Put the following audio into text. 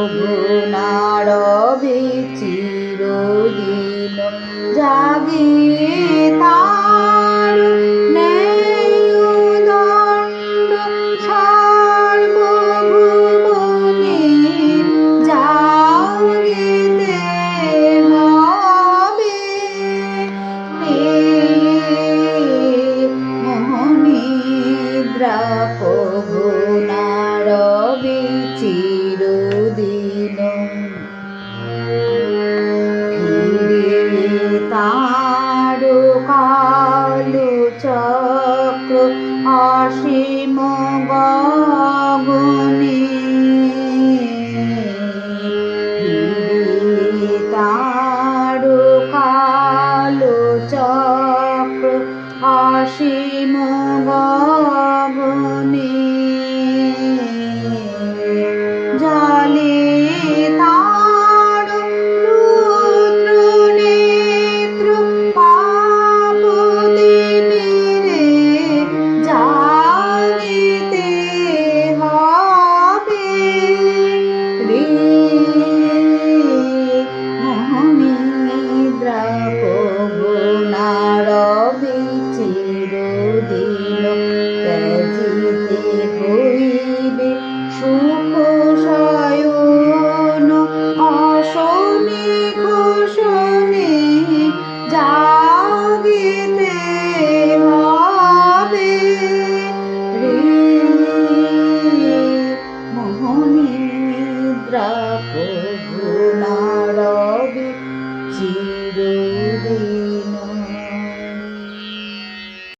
কবুনারবে চিরদিন জাগে অসীম গগনে সুখ শয়ন অশনে ঘোষণে জাগিতে হবে। রে মোহনী নিদ্রা প্রভু নারবি চিরে